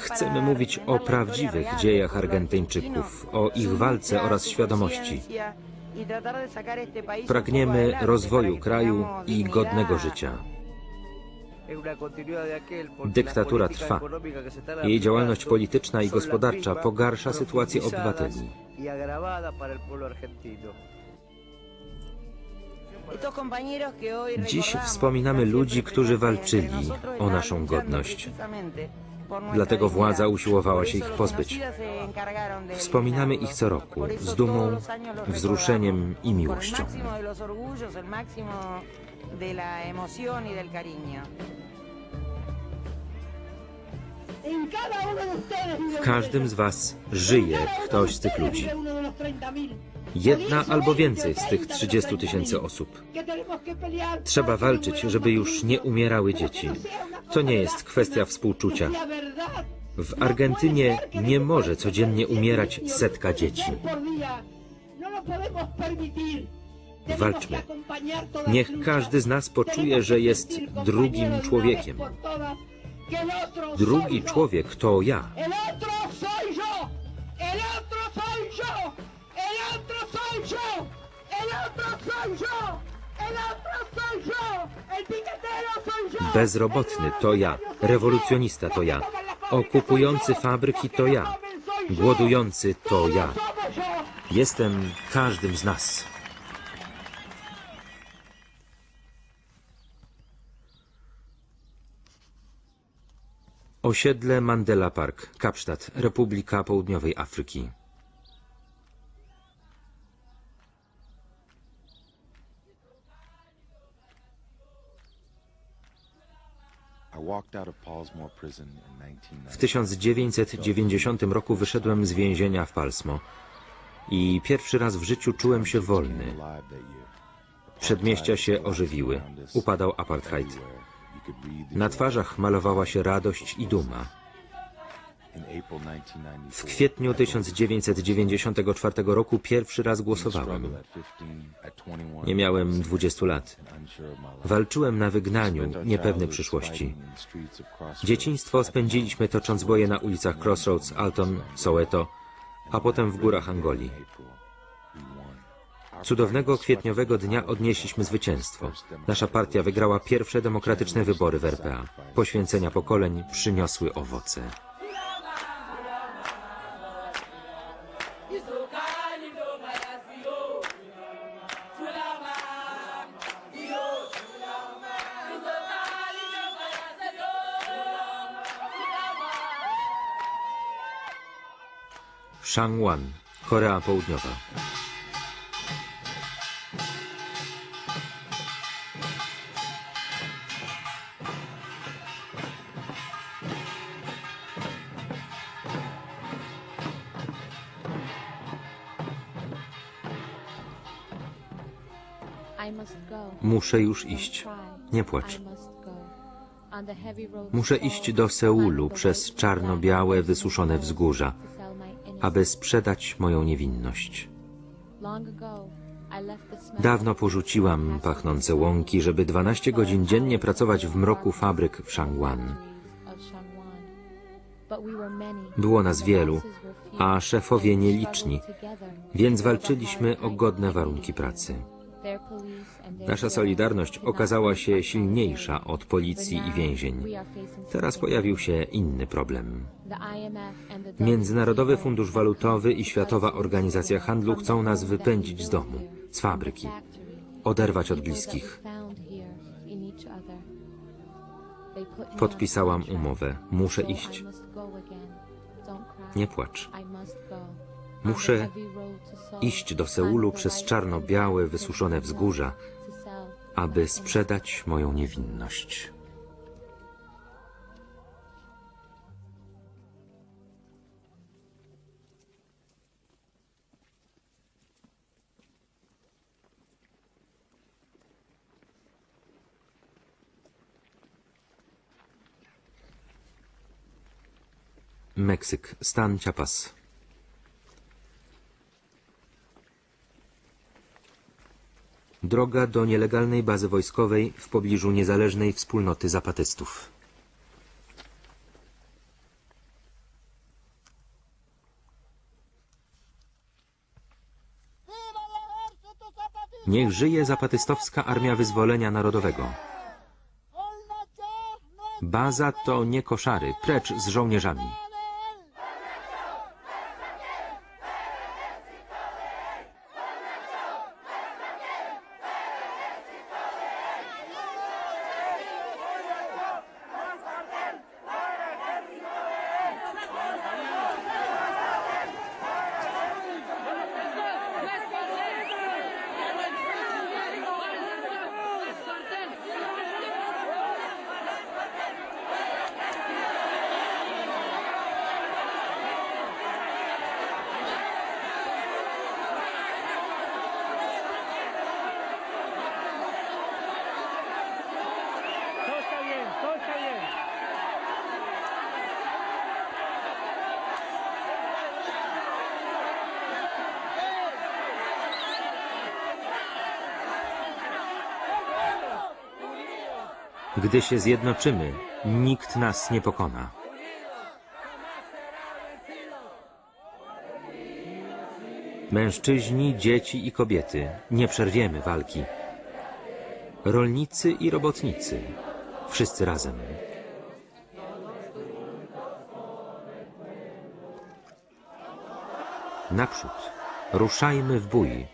Chcemy mówić o prawdziwych dziejach Argentyńczyków, o ich walce oraz świadomości. Pragniemy rozwoju kraju i godnego życia. Dyktatura trwa. Jej działalność polityczna i gospodarcza pogarsza sytuację obywateli. Dziś wspominamy ludzi, którzy walczyli o naszą godność. Dlatego władza usiłowała się ich pozbyć. Wspominamy ich co roku z dumą, wzruszeniem i miłością. W każdym z Was żyje ktoś z tych ludzi. Jedna albo więcej z tych 30 tysięcy osób. Trzeba walczyć, żeby już nie umierały dzieci. To nie jest kwestia współczucia. W Argentynie nie może codziennie umierać setka dzieci. Walczmy. Niech każdy z nas poczuje, że jest drugim człowiekiem. Drugi człowiek to ja. Bezrobotny to ja. Rewolucjonista to ja. Okupujący fabryki to ja. Głodujący to ja. Jestem każdym z nas. Osiedle Mandela Park, Kapsztad, Republika Południowej Afryki. W 1990. 1990 roku wyszedłem z więzienia w Palsmo i pierwszy raz w życiu czułem się wolny. Przedmieścia się ożywiły. Upadał apartheid. Na twarzach malowała się radość i duma. In April 1994, W kwietniu 1994 roku pierwszy raz głosowałem. struggle at 15, at 21, Nie miałem 20 lat. Walczyłem na wygnaniu, childhoods przyszłości. Dzieciństwo spędziliśmy tocząc boje na ulicach Crossroads, Alton, Soweto, a potem w górach Angolii. Cudownego kwietniowego dnia odnieśliśmy zwycięstwo. Nasza partia wygrała pierwsze demokratyczne wybory w RPA. Poświęcenia pokoleń przyniosły owoce. Shangwan, Korea Południowa. Muszę już iść. Nie płacz. Muszę iść do Seulu przez czarno-białe, wysuszone wzgórza, aby sprzedać moją niewinność. Dawno porzuciłam pachnące łąki, żeby 12 godzin dziennie pracować w mroku fabryk w Shangwan. Było nas wielu, a szefowie nieliczni, więc walczyliśmy o godne warunki pracy. Nasza solidarność okazała się silniejsza od policji i więzień. Teraz pojawił się inny problem. Międzynarodowy Fundusz Walutowy i Światowa Organizacja Handlu chcą nas wypędzić z domu, z fabryki, oderwać od bliskich. Podpisałam umowę. Muszę iść. Nie płacz. Muszę iść do Seulu przez czarno-białe, wysuszone wzgórza, aby sprzedać moją niewinność. Meksyk, stan Chiapas. droga do nielegalnej bazy wojskowej w pobliżu niezależnej wspólnoty zapatystów. Niech żyje zapatystowska Armia Wyzwolenia Narodowego. Baza to nie koszary, precz z żołnierzami. Gdy się zjednoczymy, nikt nas nie pokona. Mężczyźni, dzieci i kobiety, nie przerwiemy walki. Rolnicy i robotnicy, wszyscy razem. Naprzód, ruszajmy w bój.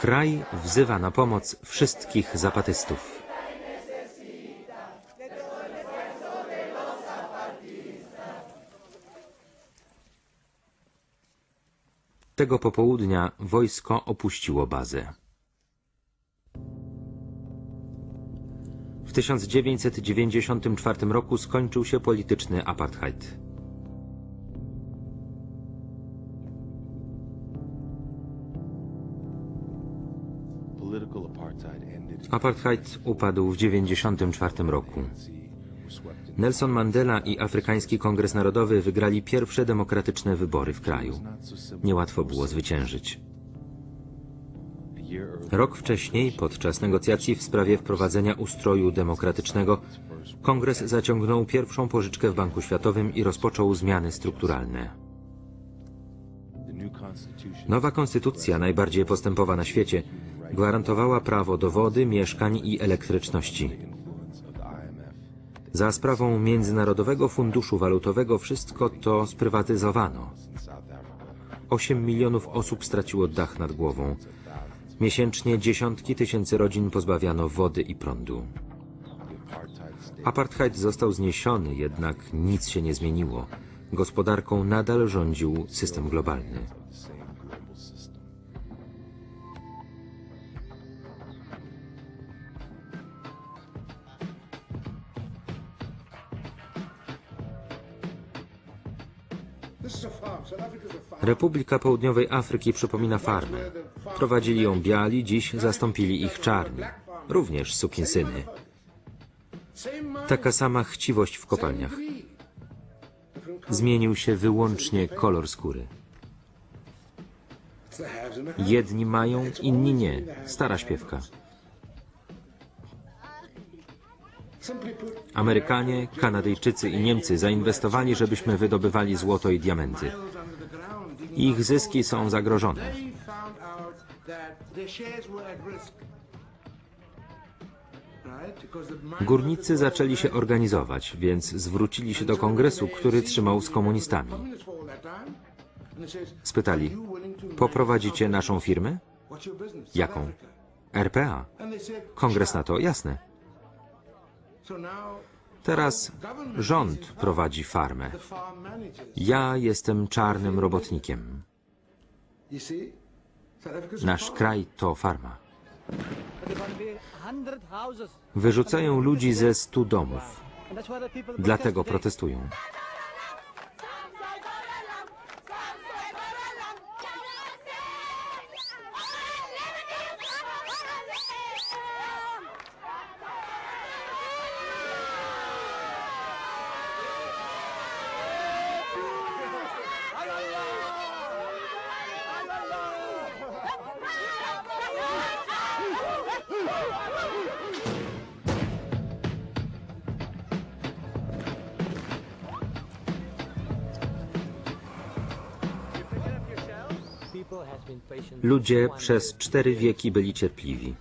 Kraj wzywa na pomoc wszystkich zapatystów. Tego popołudnia wojsko opuściło bazę. W 1994 roku skończył się polityczny apartheid. Apartheid upadł w 1994 roku. Nelson Mandela i Afrykański Kongres Narodowy wygrali pierwsze demokratyczne wybory w kraju. Niełatwo było zwyciężyć. Rok wcześniej, podczas negocjacji w sprawie wprowadzenia ustroju demokratycznego, Kongres zaciągnął pierwszą pożyczkę w Banku Światowym i rozpoczął zmiany strukturalne. Nowa konstytucja, najbardziej postępowa na świecie, gwarantowała prawo do wody, mieszkań i elektryczności. Za sprawą Międzynarodowego Funduszu Walutowego wszystko to sprywatyzowano. in South Africa. 8 milionów osób straciło dach nad głową. Miesięcznie dziesiątki tysięcy rodzin pozbawiano wody i prądu. Apartheid został zniesiony, jednak nic się nie zmieniło. Gospodarką nadal rządził system globalny. Republika Południowej Afryki przypomina farmę. Prowadzili ją biali, dziś zastąpili ich czarni. Również sukinsyny. Taka sama chciwość w kopalniach. Zmienił się wyłącznie kolor skóry. Jedni mają, inni nie. Stara śpiewka. Amerykanie, Kanadyjczycy i Niemcy zainwestowali, żebyśmy wydobywali złoto i diamenty. Ich zyski są zagrożone. Górnicy zaczęli się organizować, więc zwrócili się do kongresu, który trzymał z komunistami. Spytali, "You willing to poprowadzicie naszą firmę? Jaką? RPA. Kongres na to, jasne. Teraz rząd prowadzi farmę. Ja jestem czarnym robotnikiem. Nasz kraj to farma. But there gonna be 100 houses. Wyrzucają ludzi ze stu domów. Dlatego protestują. Ludzie przez cztery wieki byli cierpliwi.